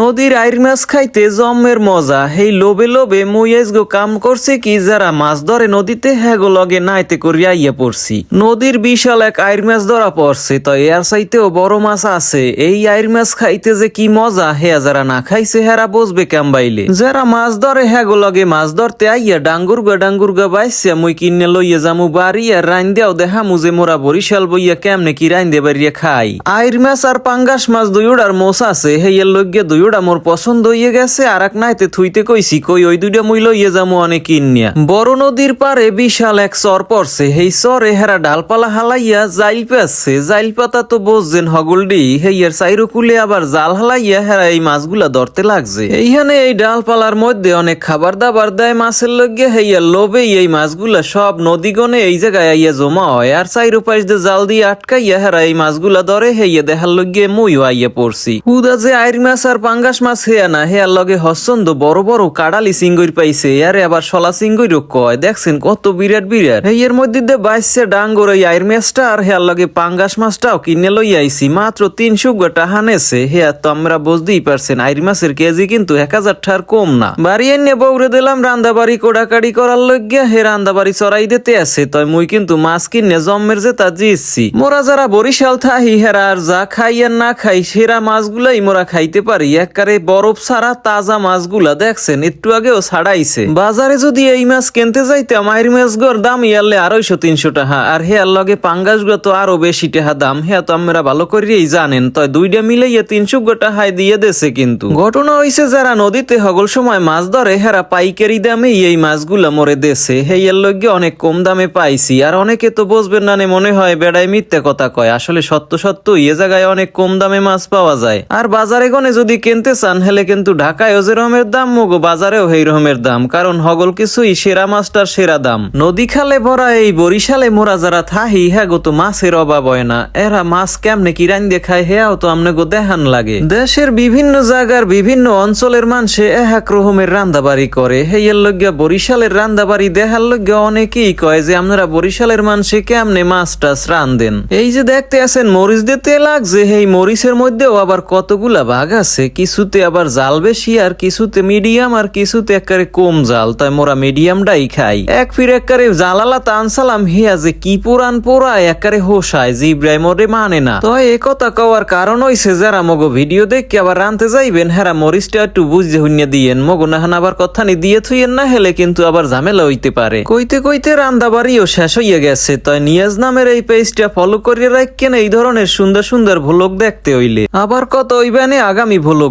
নদীর আইর মাছ খাইতে জম্মের মজা। হেই লোবে লোবে মুইয়েজ গো কাম করছে কি, যারা মাছ ধরে নদীতে হ্যাগো লগে নাইতে করিয়া আইয়া পড়ছি। নদীর বিশাল এক আইর মাছ ধরা পড়ছে, তো এর চাইতেও বড় মাছ আছে। এই আইর মাছ খাইতে যে কি মজা, হেয়া যারা না খাইছে, হেরা বসবে ক্যাম্বাইলে যারা মাছ ধরে হ্যাগো লগে মাছ ধরতে আইয়া ডাঙ্গুর গা ডাঙ্গুর গা বাইসিয়া, মুই কিনে লইয়া জামু বাড়ি, আর রাইন দেও দেহা মুজে মোরা বরিশাল বইয়া কেমনে কি রাইন দে বাড়িয়া খাই। আইর মাছ আর পাঙ্গাস মাছ দুইটার মোস আছে, হেইয়ের লইগে দুইটা মোর পছন্দ হইয়ে গেছে আর এক নাইতে থুইতে কইছি, কই ওই দুইটা মুই লইয়ে যামু অনেক কিনিয়া বড় নদীর পারে বিশাল এক চর পড়ছে, হেই চরে হেরা ডালপালা হালাইয়া জাইল পেছে জাইল পাতা তো বসছেন হগলডি, হেইয়ার সাইরো কুলে আবার জাল হালাইয়া হেরা এই মাছগুলা ধরতে লাগছে। এইখানে এই ডালপালার মধ্যে অনেক খাবার দাবার দেয় মাছের লগে হেইয়ার লোভেই এই মাছগুলা সব নদীগণে এই জায়গায় আইয়া জমা হয়, আর চাইরো পাশ দিয়ে জাল দিয়ে আটকাইয়া হেরা এই মাছগুলা ধরে, হেইয়া দেখার লগে মুইও আইয়া পড়ছি। হুদা যে আইর মাছ আর পাঙ্গাস মাছ হেয়া না, হেয়ার লগে হসন্দ বড় বড় কাড়ালি সিঙ্গুর পাইছে। আরে আবার সলা সিঙ্গুরও কয়, দেখছেন কত বিরাট বিরাট। হেইয়ের মধ্যে দিয়ে বাইসছে ডাঙ্গর এই আইর মাছটা আর হেয়ার লগে পাঙ্গাস মাছটাও কিনে লই আইছি। মাত্র তিনশো গোটা হানেছে। হেয়া তো আমরা বুঝতেই পারছেন, আইর মাছের কেজি কিন্তু এক হাজার ঠার কম না। বাড়ি এনে বউরে দিলাম, রান্দাবাড়ি কোড়াকাড়ি করার লগ্যা হে রান্দাবাড়ি চড়াই দিতে আছে। তয় মুই কিন্তু মাছ কিনে জম্মের যে তা জিসছি মোরা যারা বরিশাল থাহি, হেরা আর যা খাই আর না খাই, সেরা মাছগুলাই মোরা খাইতে পারি। একবারে বরফ ছাড়া তাজা মাছগুলা দেখছেন, একটু আগেও ছাড়াইছে। বাজারে যদি এই মাছ কিনতে যাইতাম আইর মাছ গর দাম ইয়ারলে আড়াইশো, তিনশো টাকা। আর হেয়ার লগে পাঙ্গাসগুলো তো আরও বেশি টাকা দাম। হেয়া তো আমরা ভালো করিয়াই জানেন তয় দুইটা মিলাইয়া তিনশো গোটা হাই দিয়ে দেছে কিন্তু। ঘটনা হইছে যারা নদীতে হগল সময় মাছ ধরে, হেরা পাইকারি দামে এই মাছগুলা মরে দেছে হেয়ার লগে অনেক কম দামে পাইছি। আর অনেকে তো বসবেন না নে, মনে হয় বেড়ায় মিথ্যে কথা কয়। আসলে সত্য সত্য এ জায়গায় অনেক কম দামে মাছ পাওয়া যায়। আর বাজারে গনে যদি কিনতে চান, হেলে কিন্তু ঢাকায় যে রকমের দাম মগো বাজারেও সেই রকমের দাম। কারণ হগল কিছুই সেরা মাছটার সেরা দাম। নদী খালে ভরা এই বরিশালে মোরা যারা থাহি হ্যাঁ গো তো মাছের অভাব হয় না। এরা মাছ কেমনে কি রান দেখায় হেয়াও তো আমনে গো দেখান লাগে। দেশের বিভিন্ন জায়গার বিভিন্ন অঞ্চলের মানুষে এক রকমের রান্দাবাড়ি করে। হেয়ের লজ্ঞা বরিশালের রান্দাবাড়ি দেখার লজ্ঞা অনেকেই কয় যে আপনারা বরিশালের মানুষে কেমনে মাছ টাছ রান্ধেন এই যে দেখতে আছেন মরিচ দিতে লাগছে এই মরিচের মধ্যেও আবার কতগুলা ভাগ আছে কিছুতে আবার জাল বেশি আর কিছুতে মিডিয়াম আর কিছুতে একেবারে কম জাল, তাই মোরা মিডিয়ামটাই খাই। এক ফির একেবারে জালালা তানসালাম হিয়া যে কি পুরান পোড়া, একেবারে হোসায় যে ইব্রাহিমরে মানে না। তো এ কথা কওয়ার কারণ হইছে, যারা মগো ভিডিও দেখে আবার রানতে যাইবেন, হেরা মরিচটা একটু বুঝে হুইয়া দিয়েন। মগো নাহান আবার কথা নি দিয়ে থুইয়েন না হেলে, কিন্তু আবার ঝামেলা হইতে পারে। কইতে কইতে রান্দাবাড়িও শেষ হইয়া গেছে, তাই নিয়াজ নামের এই পেজটা ফলো করিয়ে রাখেন এই ধরনের সুন্দর সুন্দর ভ্লগ দেখতে হইলে। আবার কত হইবানে আগামী ভ্লগে lo